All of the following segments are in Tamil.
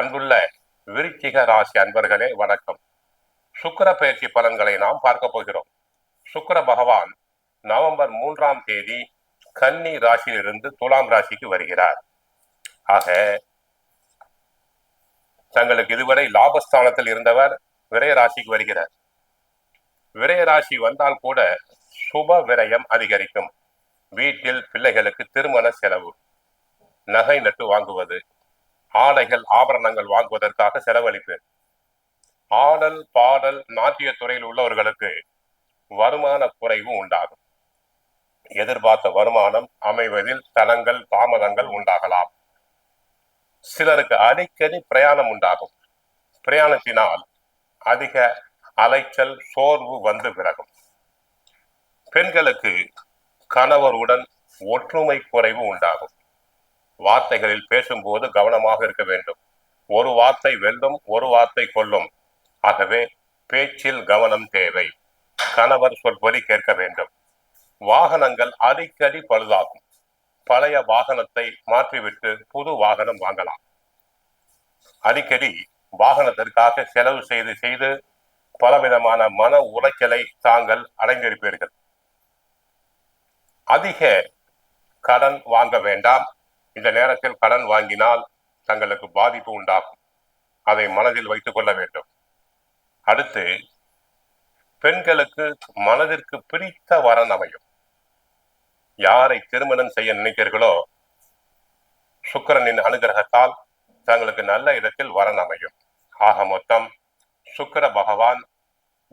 அன்புள்ள விருச்சிக ராசி அன்பர்களே வணக்கம். சுக்கிர பயிற்சி பலன்களை நாம் பார்க்க போகிறோம். சுக்கர பகவான் நவம்பர் மூன்றாம் தேதி கன்னி ராசியிலிருந்து துலாம் ராசிக்கு வருகிறார். ஆக தங்களுக்கு இதுவரை லாபஸ்தானத்தில் இருந்தவர் விரய ராசிக்கு வருகிறார். விரய ராசி வந்தால் கூட சுப விரயம் அதிகரிக்கும். வீட்டில் பிள்ளைகளுக்கு திருமண செலவு நகை நட்டு வாங்குவது ஆடைகள் ஆபரணங்கள் வாங்குவதற்காக செலவழிப்பேன் ஆடல் பாடல் நாட்டிய துறையில் உள்ளவர்களுக்கு வருமான குறைவு உண்டாகும். எதிர்பார்த்த வருமானம் அமைவதில் தளங்கள் தாமதங்கள் உண்டாகலாம். சிலருக்கு அடிக்கடி பிரயாணம் உண்டாகும். பிரயாணத்தினால் அதிக அலைச்சல் சோர்வு வந்து விலகும். பெண்களுக்கு கணவருடன் ஒற்றுமை குறைவு உண்டாகும். வார்த்தைகளில் பேசும்போது கவனமாக இருக்க வேண்டும். ஒரு வார்த்தை வெல்லும் ஒரு வார்த்தை கொல்லும். ஆகவே பேச்சில் கவனம் தேவை. கணவர் சொல்படி கேட்க வேண்டும். வாகனங்கள் அடிக்கடி பழுதாகும். பழைய வாகனத்தை மாற்றிவிட்டு புது வாகனம் வாங்கலாம். அடிக்கடி வாகனத்திற்காக செலவு செய்து செய்து பலவிதமான மன உளைச்சலை தாங்கள் அடைந்திருப்பீர்கள். அதிக கடன் வாங்க வேண்டாம். இந்த நேரத்தில் கடன் வாங்கினால் தங்களுக்கு பாதிப்பு உண்டாகும். அதை மனதில் வைத்துக் கொள்ள வேண்டும். அடுத்து பெண்களுக்கு மனதிற்கு பிடித்த வரன் அமையும். யாரை திருமணம் செய்ய நினைக்கிறீர்களோ சுக்கிரனின் அனுகிரகத்தால் தங்களுக்கு நல்ல இடத்தில் வரன் அமையும். ஆக மொத்தம் சுக்கிர பகவான்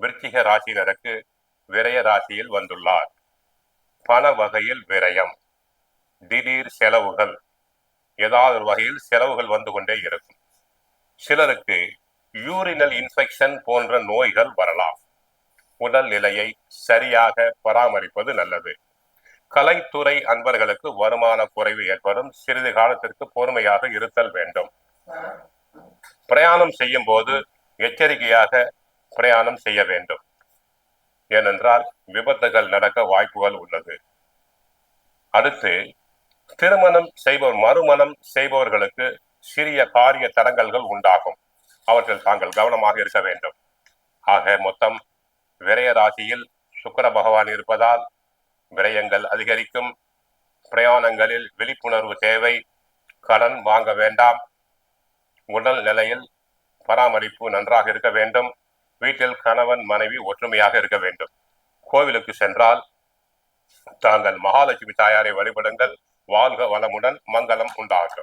விருச்சிக ராசியினருக்கு விரய ராசியில் வந்துள்ளார். பண வகையில் விரயம் திடீர் செலவுகள் ஏதாவது ஒரு வகையில் செலவுகள் வந்து கொண்டே இருக்கும். சிலருக்கு யூரினல் இன்ஃபெக்ஷன் போன்ற நோய்கள் வரலாம். உடல் நிலையை சரியாக பராமரிப்பது நல்லது. கலைத்துறை அன்பர்களுக்கு வருமான குறைவு ஏற்படும். சிறிது காலத்திற்கு பொறுமையாக இருத்தல் வேண்டும். பிரயாணம் செய்யும் போது எச்சரிக்கையாக பிரயாணம் செய்ய வேண்டும். ஏனென்றால் விபத்துகள் நடக்க வாய்ப்புகள் உள்ளது. அடுத்து திருமணம் செய்பவர் மறுமணம் செய்பவர்களுக்கு சிறிய காரிய தடங்கல்கள் உண்டாகும். அவற்றில் தாங்கள் கவனமாக இருக்க வேண்டும். ஆக மொத்தம் விரய ராசியில் சுக்கர பகவான் இருப்பதால் விரயங்கள் அதிகரிக்கும். பிரயாணங்களில் விழிப்புணர்வு தேவை. கடன் வாங்க வேண்டாம். உடல் நிலையில் பராமரிப்பு நன்றாக இருக்க வேண்டும். வீட்டில் கணவன் மனைவி ஒற்றுமையாக இருக்க வேண்டும். கோவிலுக்கு சென்றால் தாங்கள் மகாலட்சுமி தாயாரை வழிபடுங்கள். வாழ்க வளமுடன் மங்களம் உண்டாகும்